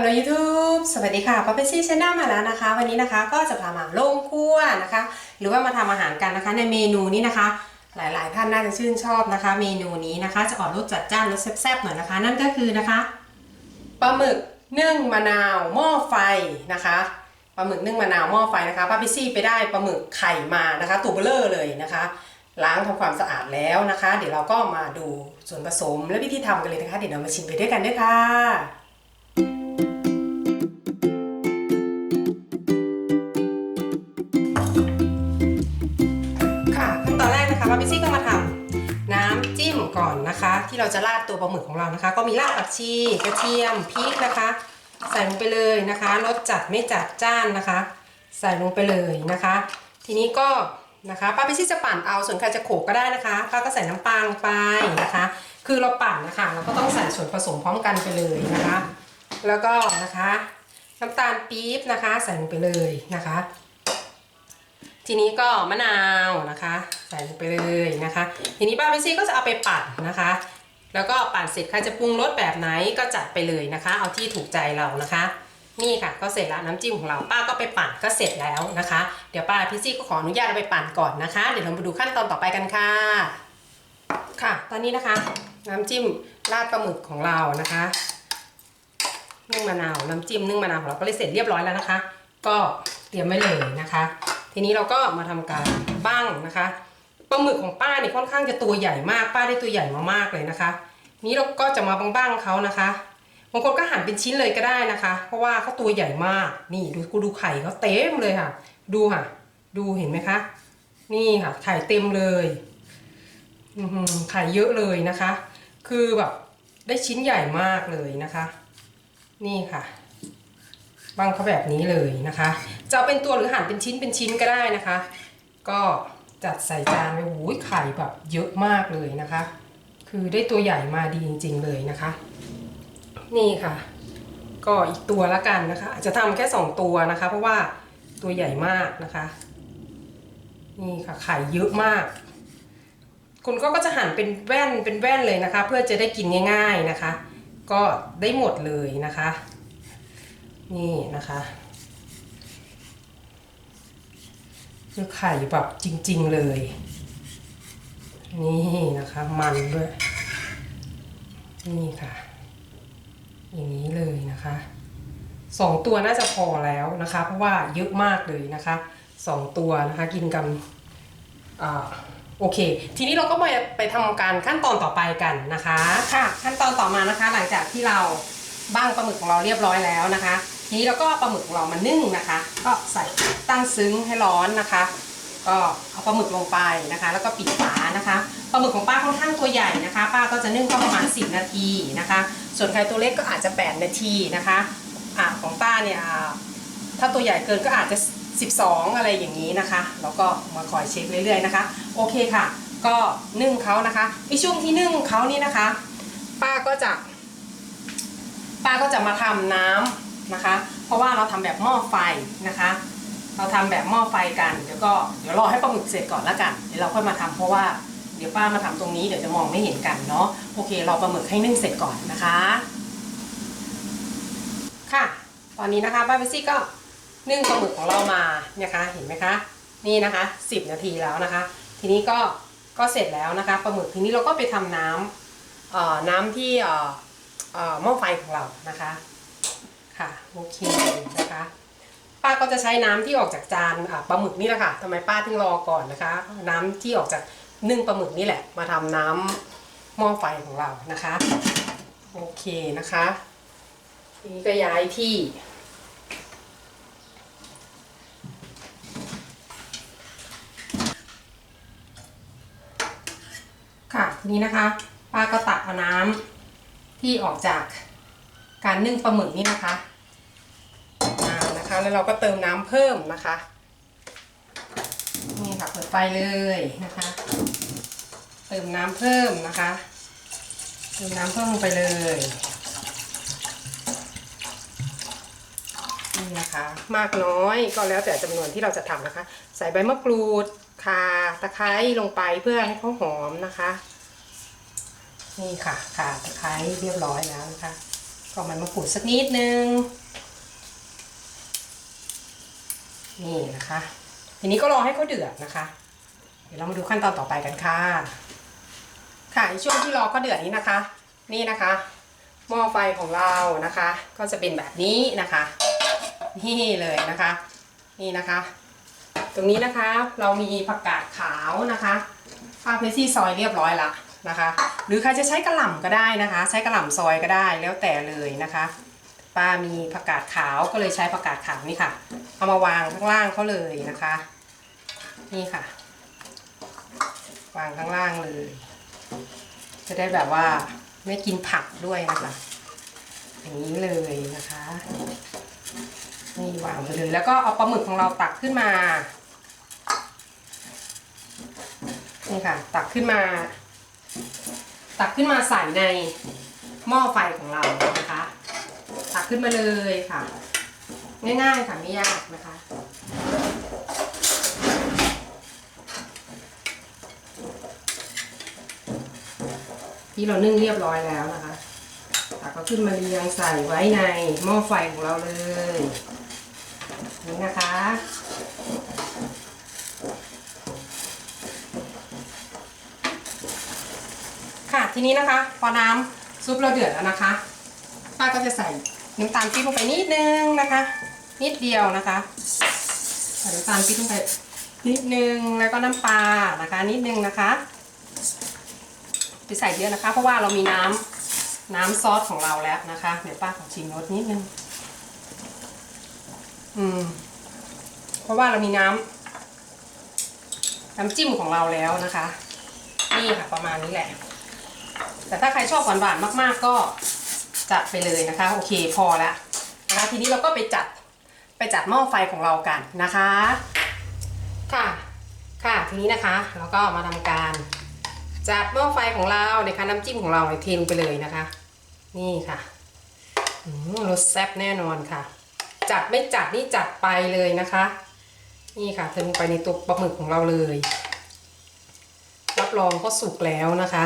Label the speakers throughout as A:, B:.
A: ฮัลโหลยูทูบสวัสดีค่ะป๊อปปี้ซี่ชแนลมาแล้วนะคะ วันนี้นะคะก็จะพามาลงครัวนะคะ หรือว่ามาทำอาหารกันนะคะในเมนูนี้นะคะ หลายๆท่านน่าจะชื่นชอบนะคะ เมนูนี้นะคะจะออกรสจัดจ้านรสแซ่บๆหน่อยนะคะ นั่นก็คือนะคะปลาหมึกนึ่งมะนาวหม้อไฟนะคะปลาหมึกนึ่งมะนาวหม้อไฟนะคะป้าพิซี่ไปได้ปลาหมึกไข่มานะคะตัวเบลเลอร์เลยนะคะ ล้างทำความสะอาดแล้วนะคะ เดี๋ยวเราก็มาดูส่วนผสมและวิธีทำกันเลยนะคะเดี๋ยวเรามาชิมไปด้วยกันด้วยค่ะ ตอนแรกนะคะป้าพิซี่ก็มาทำน้ำจิ้มก่อนนะคะ ที่เราจะราดตัวปลาหมึกของเรานะคะ ก็มีรากผักชีกระเทียมพริกนะคะ ใส่ลงไปเลยนะคะรสจัดไม่จัดจ้านนะคะ ใส่ลงไปเลยนะคะ ทีนี้ก็นะคะป้าพิซี่จะปั่นเอาส่วนใครจะโขกก็ได้นะคะป้าก็ใส่น้ำปลาลงไปนะคะ คือเราปั่นนะคะเราก็ต้องใส่ส่วนผสมพร้อมกันไปเลยนะคะ แล้วก็นะคะ น้ำตาลปี๊บนะคะ ใส่ลงไปเลยนะคะ ทีนี้ก็มะนาวนะคะ ใส่ลงไปเลยนะคะ ทีนี้ป้าพิซี่ก็จะเอาไปปั่นนะคะ แล้วก็ปั่นเสร็จใครจะปรุงรสแบบไหนก็จัดไปเลยนะคะ เอาที่ถูกใจเรานะคะ นี่ค่ะก็เสร็จแล้วน้ำจิ้มของเราป้าก็ไปปั่นก็เสร็จแล้วนะคะ เดี๋ยวป้าพิซี่ก็ขออนุญาตเอาไปปั่นก่อนนะคะ เดี๋ยวเรามาดูขั้นตอนต่อไปกันค่ะ ค่ะ ตอนนี้นะคะ น้ำจิ้มราดปลาหมึกของเรานะคะนึ่งมะนาวน้ำจิ้มนึ่งมะนาวของเราก็เลยเสร็จเรียบร้อยแล้วนะคะ ก็เตรียมไว้เลยนะคะ ทีนี้เราก็มาทำการบ้างนะคะปลาหมึกของป้าเนี่ยค่อนข้างจะตัวใหญ่มากป้าได้ตัวใหญ่มามากเลยนะคะ นี้เราก็จะมาบ้างๆเขานะคะบางคนก็หั่นเป็นชิ้นเลยก็ได้นะคะ เพราะว่าเขาตัวใหญ่มากนี่ดูกูดูไข่เขาเต็มเลยค่ะ ดูค่ะ ดูเห็นไหมคะ นี่ค่ะไข่เต็มเลยไข่เยอะเลยนะคะ คือแบบได้ชิ้นใหญ่มากเลยนะคะ นี่ค่ะ บางเขาแบบนี้เลยนะคะ จะเอาเป็นตัวหรือหั่นเป็นชิ้นเป็นชิ้นก็ได้นะคะ ก็จัดใส่จานไปโอ้ยไข่แบบเยอะมากเลยนะคะ คือได้ตัวใหญ่มาดีจริง ๆ เลยนะคะ นี่ค่ะ ก็อีกตัวละกันนะคะ อาจจะทำแค่สองตัวนะคะ เพราะว่าตัวใหญ่มากนะคะ นี่ค่ะไข่เยอะมากคุณก็ก็จะหั่นเป็นแว่นเป็นแว่นเลยนะคะ เพื่อจะได้กินง่าย ๆนะคะ ก็ได้หมดเลยนะคะ นี่นะคะคือไข่แบบจริง ๆ เลย นี่นะคะ มันด้วย นี่ค่ะ อย่างนี้เลยนะคะสองตัวน่าจะพอแล้วนะคะ เพราะว่าเยอะมากเลยนะคะสองตัวนะคะกินกันอ่าโอเค ทีนี้เราก็มาไปทำการขั้นตอนต่อไปกันนะคะ ค่ะ ขั้นตอนต่อมานะคะ หลังจากที่เราบ้างปลาหมึกของเราเรียบร้อยแล้วนะคะ นี้เราก็ปลาหมึกของเรามานึ่งนะคะ ก็ใส่ตั้งซึ้งให้ร้อนนะคะ ก็เอาปลาหมึกลงไปนะคะ แล้วก็ปิดฝานะคะปลาหมึกของป้าค่อนข้างตัวใหญ่นะคะ ป้าก็จะนึ่งก็ประมาณ 10 นาทีนะคะ ส่วนใครตัวเล็กก็อาจจะ 8 นาทีนะคะอ่าของป้าเนี่ยถ้าตัวใหญ่เกินก็อาจจะ 12 อะไรอย่างนี้นะคะ แล้วก็มาคอยเช็คเรื่อยๆนะคะ โอเคค่ะ ก็นึ่งเขานะคะในช่วงที่นึ่งเขานี่นะคะ ป้าก็จะ ป้าก็จะมาทำน้ำ นะคะ เพราะว่าเราทำแบบหม้อไฟนะคะ เราทำแบบหม้อไฟกันเดี๋ยวก็เดี๋ยวรอให้ปลาหมึกเสร็จก่อนละกันเดี๋ยวเราค่อยมาทำเพราะว่าเดี๋ยวป้ามาทำตรงนี้เดี๋ยวจะมองไม่เห็นกันเนาะโอเครอปลาหมึกให้นึ่งเสร็จก่อนนะคะ ค่ะ ตอนนี้นะคะป้าเบซี่ก็นึ่งปลาหมึกของเรามานะคะเห็นไหมคะ นี่นะคะ 10 นาทีแล้วนะคะ ทีนี้ก็ก็เสร็จแล้วนะคะปลาหมึกทีนี้เราก็ไปทำน้ำเอ่อน้ำที่เอ่อหม้อไฟของเรานะคะ ค่ะโอเคนะคะป้าก็จะใช้น้ำที่ออกจากจานปลาหมึกนี่แหละค่ะทำไมป้าถึงรอก่อนนะคะ น้ำที่ออกจากนึ่งปลาหมึกนี่แหละ มาทำน้ำหม้อไฟของเรานะคะโอเคนะคะทีนี้ก็ย้ายที่ ค่ะทีนี้นะคะ ป้าก็ตักเอาน้ำที่ออกจากการนึ่งปลาหมึกนี่นะคะ นะคะ แล้วเราก็เติมน้ำเพิ่มนะคะ นี่ค่ะเปิดไฟเลยนะคะ เติมน้ำเพิ่มนะคะ เติมน้ำเพิ่มลงไปเลยนี่นะคะ มากน้อยก็แล้วแต่จำนวนที่เราจะทำนะคะ ใส่ใบมะกรูดข่าตะไคร้ลงไปเพื่อให้เขาหอมนะคะ นี่ค่ะข่าตะไคร้เรียบร้อยแล้วนะคะก็ก็มันมะกรูดสักนิดนึง นี่นะคะ ทีนี้ก็รอให้เขาเดือดนะคะ เดี๋ยวเรามาดูขั้นตอนต่อไปกันค่ะ ค่ะในช่วงที่รอก็เดือดนี้นะคะ นี่นะคะหม้อไฟของเรานะคะ ก็จะเป็นแบบนี้นะคะ นี่เลยนะคะ นี่นะคะ ตรงนี้นะคะเรามีผักกาดขาวนะคะป้าเพซี่ซอยเรียบร้อยละนะคะ หรือใครจะใช้กระหล่ำก็ได้นะคะ ใช้กระหล่ำซอยก็ได้แล้วแต่เลยนะคะ ป้ามีผักกาดขาวก็เลยใช้ผักกาดขาวนี่ค่ะ เอามาวางข้างล่างเขาเลยนะคะ นี่ค่ะ วางข้างล่างเลย จะได้แบบว่าไม่กินผักด้วยนะคะอย่างนี้เลยนะคะนี่วางไปเลยแล้วก็เอาปลาหมึกของเราตักขึ้นมานี่ค่ะ ตักขึ้นมา ตักขึ้นมาใส่ในหม้อไฟของเรานะคะ ขึ้นมาเลยค่ะ ง่ายๆค่ะไม่ยากนะคะ ที่เรานึ่งเรียบร้อยแล้วนะคะตักก็ขึ้นมาเรียงใส่ไว้ในหม้อไฟของเราเลยนี่นะคะค่ะทีนี้นะคะ พอน้ำซุปเราเดือดแล้วนะคะ ป้าก็จะใส่ น้ำตาลปี๊บลงไปนิดนึงนะคะ นิดเดียวนะคะใส่น้ำตาลปี๊บลงไปนิดนึงแล้วก็น้ำปลานะคะ นิดนึงนะคะไปใส่เยอะนะคะ เพราะว่าเรามีน้ำน้ำซอสของเราแล้วนะคะ เดี๋ยวป้าขอชิมรสนิดนึงอืมเพราะว่าเรามีน้ำน้ำจิ้มของเราแล้วนะคะ นี่ค่ะประมาณนี้แหละ แต่ถ้าใครชอบหวานๆมาก ๆ ก็ จัดไปเลยนะคะ โอเคพอละนะคะทีนี้เราก็ไปจัดไปจัดหม้อไฟของเรากันนะคะ ค่ะค่ะทีนี้นะคะเราก็มาทำการจัดหม้อไฟของเรานะคะน้ำจิ้มของเราเทลงไปเลยนะคะ นี่ค่ะรสแซ่บแน่นอนค่ะ จัดไม่จัดนี่จัดไปเลยนะคะ นี่ค่ะเทลงไปในตัวปลาหมึกของเราเลยรับรองก็สุกแล้วนะคะ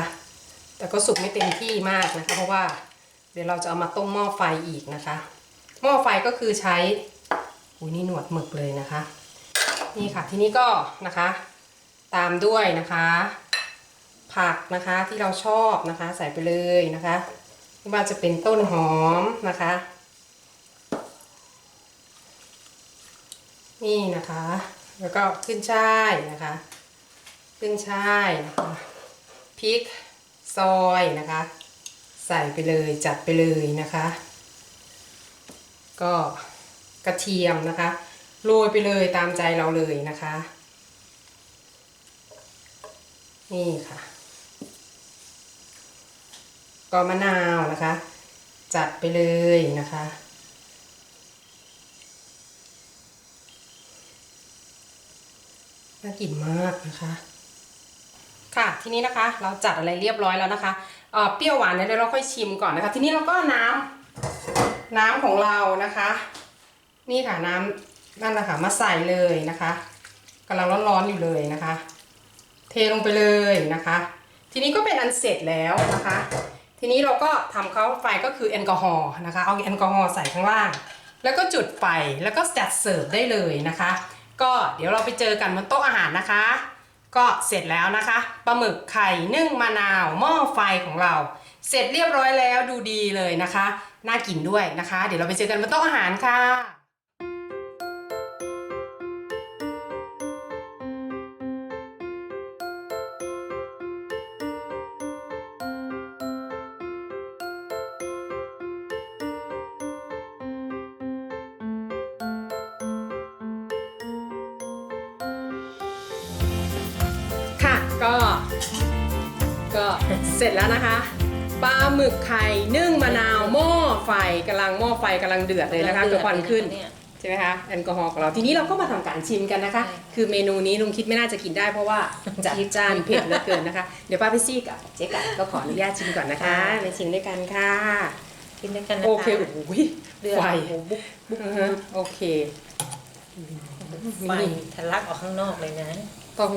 A: แต่ก็สุกไม่เต็มที่มากนะคะ เพราะว่า เดี๋ยวเราจะเอามาต้มหม้อไฟอีกนะคะ หม้อไฟก็คือใช้อุ้ยนี่หนวดหมึกเลยนะคะ นี่ค่ะทีนี้ก็นะคะ ตามด้วยนะคะ ผักนะคะที่เราชอบนะคะ ใส่ไปเลยนะคะไม่ว่าจะเป็นต้นหอมนะคะ นี่นะคะ แล้วก็ขึ้นช่ายนะคะ ขึ้นช่ายนะคะพริกซอยนะคะ ใส่ไปเลยจัดไปเลยนะคะ ก็กระเทียมนะคะโรยไปเลยตามใจเราเลยนะคะ นี่ค่ะ ก็มะนาวนะคะ จัดไปเลยนะคะ น่ากินมากนะคะค่ะ ทีนี้นะคะ เราจัดอะไรเรียบร้อยแล้วนะคะเเปรี้ยวหวานเนี่ยเดี๋ยวเราค่อยชิมก่อนนะคะ ทีนี้เราก็น้ำน้ำของเรานะคะ นี่ค่ะน้ำนั่นแหละค่ะมาใส่เลยนะคะกำลังร้อนๆอยู่เลยนะคะ เทลงไปเลยนะคะ ทีนี้ก็เป็นอันเสร็จแล้วนะคะ ทีนี้เราก็ทำเขาไฟก็คือแอลกอฮอล์นะคะ เอาแอลกอฮอล์ใส่ข้างล่าง แล้วก็จุดไฟแล้วก็จัดเสิร์ฟได้เลยนะคะ ก็เดี๋ยวเราไปเจอกันบนโต๊ะอาหารนะคะ ก็เสร็จแล้วนะคะปลาหมึกไข่นึ่งมะนาวหม้อไฟของเรา เสร็จเรียบร้อยแล้วดูดีเลยนะคะ น่ากินด้วยนะคะ เดี๋ยวเราไปเจอกันบนโต๊ะอาหารค่ะ ก็เสร็จแล้วนะคะปลาหมึกไข่นึ่งมะนาวหม้อไฟกำลังหม้อไฟกำลังเดือดเลยนะคะคือควันขึ้น
B: เนี่ย
A: ใช่ไหมคะแอลกอฮอล์ของเราทีนี้เราก็มาทำการชิมกันนะคะ
B: ใช่
A: คือเมนูนี้ลุงคิดไม่น่าจะกินได้เพราะว่าจัดจ้านเผ็ดเหลือเกินนะคะ เดี๋ยวป้าพิซี่กับเจ๊ไก่ก็ขออนุญาตชิมก่อนนะคะไปชิมด้วยกันค่ะ
B: กินด้วยกันนะคะ
A: โอเคโอ้ย
B: เดือด
A: ไฟ
B: โอ้โหบุ๊กบุ๊ก
A: อือฮะโอเค
B: ไฟทะลักออกข้างนอกเลยนะ
A: ต้อง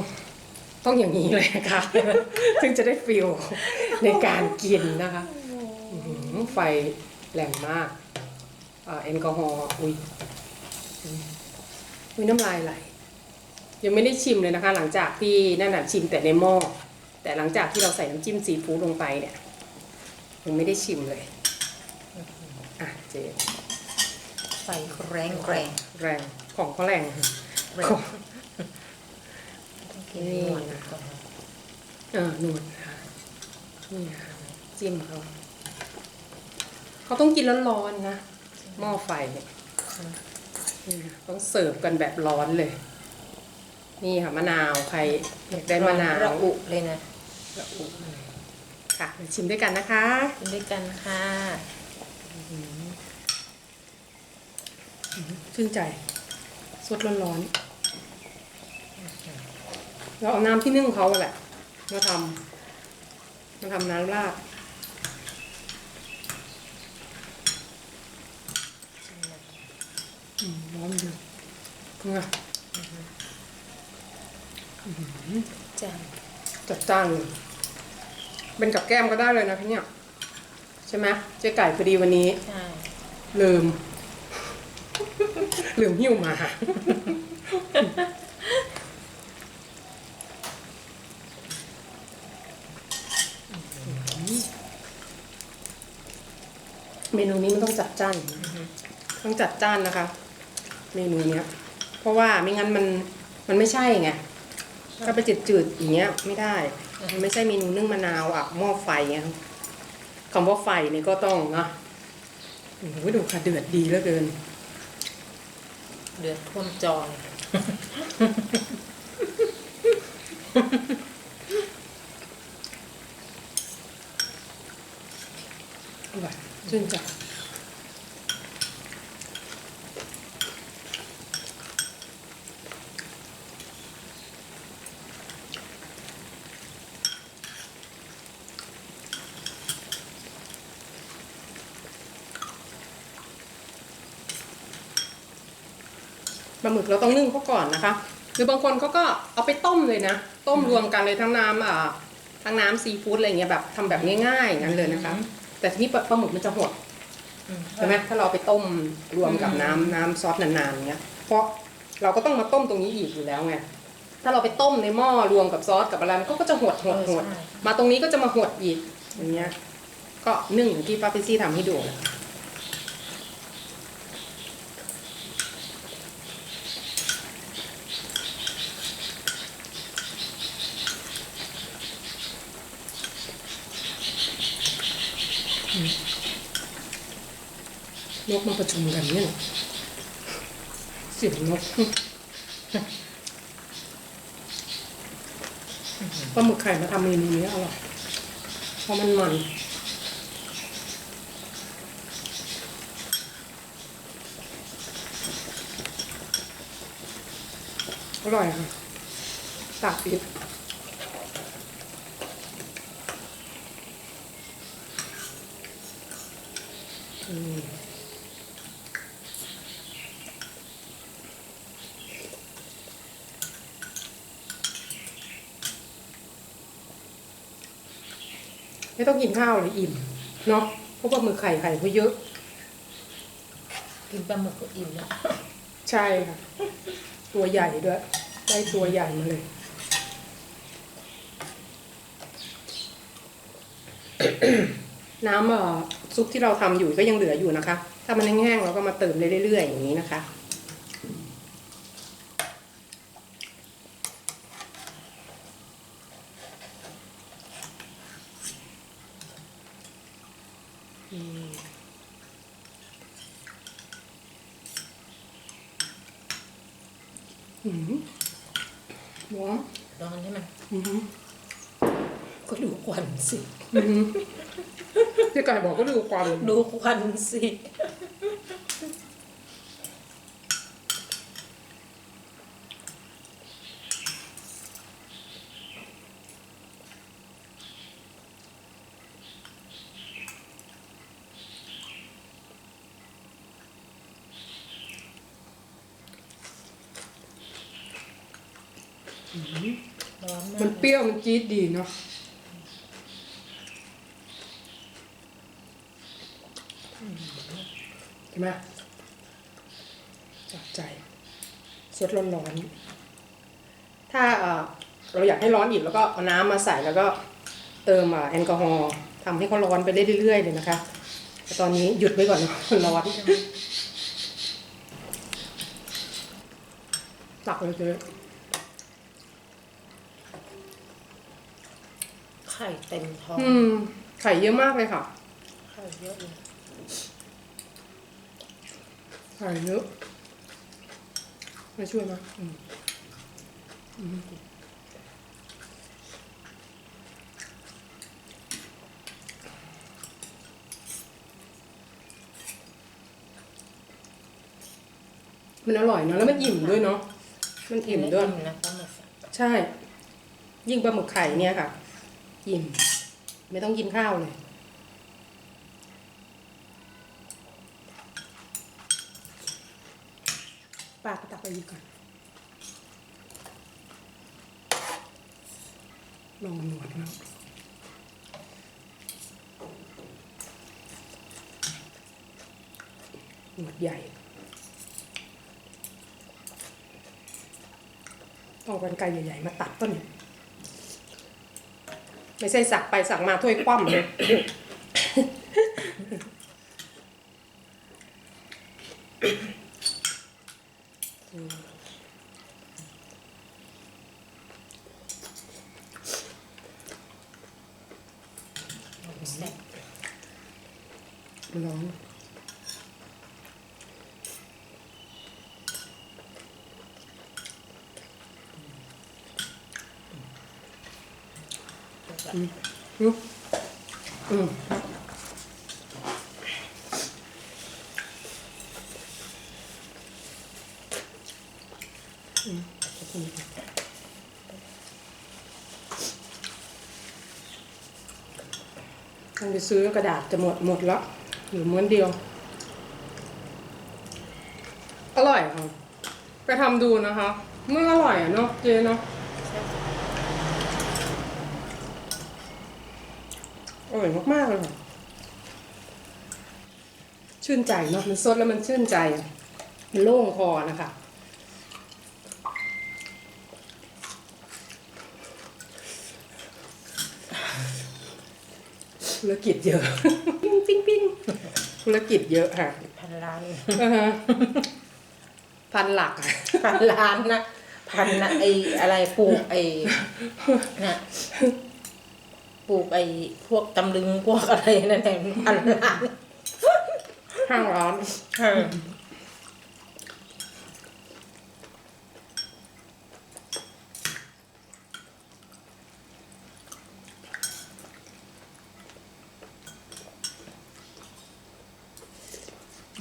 A: ต้องอย่างนี้เลยค่ะ ถึงจะได้ฟิลในการกินนะคะอื้อหือไฟแรงมากเอ่อแอลกอฮอล์อุ้ยอุ้ยน้ำลายไหลยังไม่ได้ชิมเลยนะคะ หลังจากที่นั่นน่ะชิมแต่ในหม้อแต่หลังจากที่เราใส่น้ำจิ้มซีฟู้ดลงไปเนี่ยยังไม่ได้ชิมเลยอะเจ
B: ไฟแรงแรง
A: แรงของเขาแรงค่ะ
B: แรง
A: ของ
B: ต้องกิ นนวดก่อน
A: เออหนวดค่ะนี่ค่ะจิ้มเขาเขาต้องกินร้อนๆนะหม้อไฟเนี่ยนี่ค่ะต้องเสิร์ฟกันแบบร้อนเลย นี่ค่ะมะนาวใครอยากได้มะนาว
B: ระอุเลยนะ
A: ระอุเลยค่ะเดี๋ยวชิมด้วยกันนะคะ
B: กินด้วยกันค่ะ
A: ชื่นใจสดร้อนๆ เราเอาน้ำที่นึ่งเขาอะแหละมาทำมาทำน้ำราดอืมร้อนอยู่เนี่ย
B: จ้า
A: จัดจ้านเลยเป็นกับแก้มก็ได้เลยนะพี่เนี่ย ใช่ไหมเจ๊ไก่พอดีวันนี้
B: ใช่
A: ลืม ลืมหิ้วมา เมนูนี้มันต้อง จัดจ้านต้องจัดจ้านนะคะ เมนูเนี้ย เพราะว่าไม่งั้นมันมันไม่ใช่ไงถ้าไปจืดๆอย่างเงี้ยไม่ได้มันไม่ใช่เมนูนึ่งมะนาวอะหม้อไฟเงี้ยคำว่าไฟนี่ก็ต้องนะโอ้โหดูค่ะเดือดดีเหลือเกิน
B: เดือดท่วมจอเลย
A: อร่อยชื่นใจ หมึกเราต้องนึ่งเขาก่อนนะคะ หรือบางคนเขาก็เอาไปต้มเลยนะ ต้มรวมกันเลยทั้งน้ำอ่าทั้งน้ำซีฟู้ดอะไรเงี้ยแบบทำแบบง่ายๆอย่างนั้นเลยนะคะ แต่ทีนี้ปลาปลาหมึกมันจะหด
B: อืม
A: ใช่ไหมถ้าเราเอาไปต้มรวมกับน้ำน้ำซอสนานๆอย่างเงี้ย เพราะเราก็ต้องมาต้มตรงนี้อีกอยู่แล้วไงถ้าเราไปต้มในหม้อรวมกับซอสกับอะไรมันก็จะหดหดหด
B: ใช่
A: มาตรงนี้ก็จะมาหดอีกอย่างเงี้ยก็นึ่งอย่างที่ป้าพิซี่ทำให้ดูนะ นกมาประชุมกันเนี่ยเสียงนกปลาหมึกไข่มาทำเมนูนี้อร่อยเพราะมันมันอร่อยค่ะตากปิดอืม ไม่ต้องกินข้าวเลยอิ่มเนาะเพราะปลาหมึกไข่ไข่เขาเยอะ
B: กินปลาหมึกก็อิ่มแล้ว
A: ใช่ค่ะตัวใหญ่ด้วย ได้ตัวใหญ่มาเลย น้ำเอ่อซุปที่เราทำอยู่ก็ยังเหลืออยู่นะคะ ถ้ามันแห้งๆเราก็มาเติมเรื่อยๆอย่างนี้นะคะ อืมอืมหวาน
B: ร้อนใช่ไหม
A: อืม
B: ก็ดูค วันสิ
A: อืมพี่ไก่บอกก็ดูความ
B: ดูควันสิร้อน
A: มั
B: มานก
A: เปรี้ยวมันจี๊ดดีเนาะอืม เห็นไหมจับใจสดร้อนๆถ้าเอ่อเราอยากให้ร้อนอีกแล้วก็เอาน้ำมาใส่แล้วก็เติมอะแอลกอฮอล์ทำให้เขาร้อนไปได้เรื่อยๆเลยนะคะแต่ตอนนี้หยุดไว้ก่อนมันร้อนตักเลยเจ๊
B: ไข่เต็มท้อง
A: อืม ไข่เยอะมากเลยค่ะ
B: ไข่เยอะเลย
A: ไข่เยอะ ไม่ช่วยนะอืมอืมมันอร่อยเนอะแล้วมันอิ่มด้วยเนาะมันอิ่มด้วย
B: นะปลาหมึกอะ
A: ใช่ ยิ่งปลาหมึกไข่เนี่ยค่ะ อิ่ม ไม่ต้องกินข้าวเลย ป้าก็ตัก ไปอีกก่อนลองหนวดแล้วหนวดใหญ่ ต้องกันไกรใหญ่ ๆ มาตัดต้นไม่ใช่สักไปสักมาถ้วยคว่ำเลย
B: แซ่บ
A: ร้อนอืมอืม อืมอืมต้องไปซื้อกระดาษจะหมดหมดแล้วเหลือม้วนเดียว อร่อยค่ะ ไปทำดูนะคะ ไม่อร่อยอะเนาะเจเนาะ ร่อยมากๆเลยค่ะชื่นใจเนาะมันสดแล้วมันชื่นใจ มันโล่งคอนะคะธุรกิจเยอะ ปิ้งปิ้งปิ้งธุรกิจเยอะค่ะ
B: พันล้าน
A: อ่าฮะพันหลักอะ
B: พันล้านนะพันนะไออะไรปลูกไอนะ ปลูกไอพวกตำลึงพวกอะไรนั่นเองพันล้าน
A: ห้างร้าน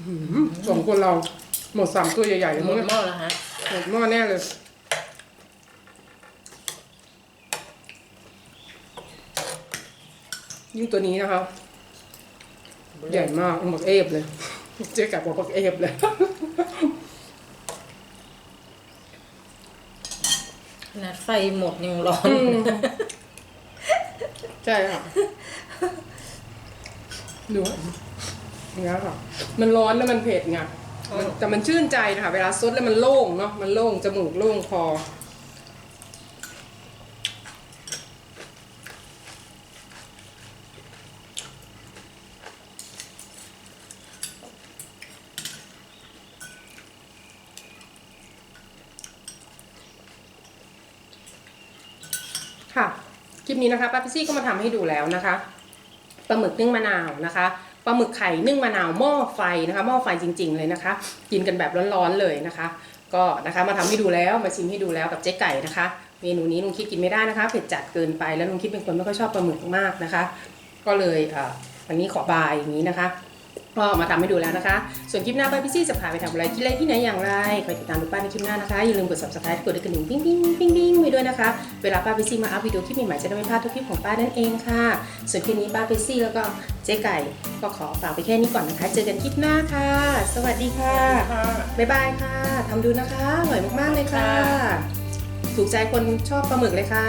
B: อืม
A: สองคนเราหมดสามตัวใหญ่ๆเลย
B: หม
A: มั้ง
B: ด
A: เนี่ย
B: หม้อแล้วฮะ
A: หมดหม้อแน่เลย ยิ่งตัวนี้นะคะใหญ่มากหมดเอฟเลย เจ๊กับบอกบอกเอฟเลย
B: ขนาดไฟหมดยังร้อน
A: อืมใช่ค่ะดูอะอย่างเงี้ยค่ะมันร้อนแล้วมันเผ็ดไงมันแต่มันชื่นใจนะคะเวลาซดแล้วมันโล่งเนาะมันโล่งจมูกโล่งคอ ค่ะ คลิป นี้นะคะป้าพิซี่ก็มาทำให้ดูแล้วนะคะปลาหมึกนึ่งมะนาวนะคะปลาหมึกไข่นึ่งมะนาวหม้อไฟนะคะหม้อไฟจริง ๆ เลยนะคะ กินกันแบบร้อนๆเลยนะคะ ก็นะคะมาทำให้ดูแล้วมาชิมให้ดูแล้วกับเจ๊ไก่นะคะ เมนูนี้ลุงคิดกินไม่ได้นะคะ เผ็ดจัดเกินไปแล้วลุงคิดเป็นคนไม่ค่อยชอบปลาหมึกมากนะคะ ก็เลยอ่อวันนี้ขอบายอย่างนี้นะคะ ก็มาทำให้ดูแล้วนะคะ ส่วนคลิปหน้าป้าพี่ซี่จะพาไปทำอะไรที่ไรที่ไหนอย่างไรคอยติดตามดูป้าในคลิปหน้านะคะอย่าลืมกด subscribe กดกระดิ่งปิ้งปิ้งปิ้งปิ้งไปด้วยนะคะ เวลาป้าพี่ซี่มาอัพวิดีโอคลิปใหม่ๆจะได้ไม่พลาดทุกคลิปของป้านั่นเองค่ะ ส่วนคลิปนี้ป้าพี่ซี่แล้วก็เจ๊ไก่ก็ขอฝากไปแค่นี้ก่อนนะคะ เจอกันคลิปหน้าค่ะ สวัสดีค่ะบ๊ายบายค่ะทำดูนะคะอร่อยมากๆเลยค่ะ ถูกใจคนชอบปลาหมึกเลยค่ะ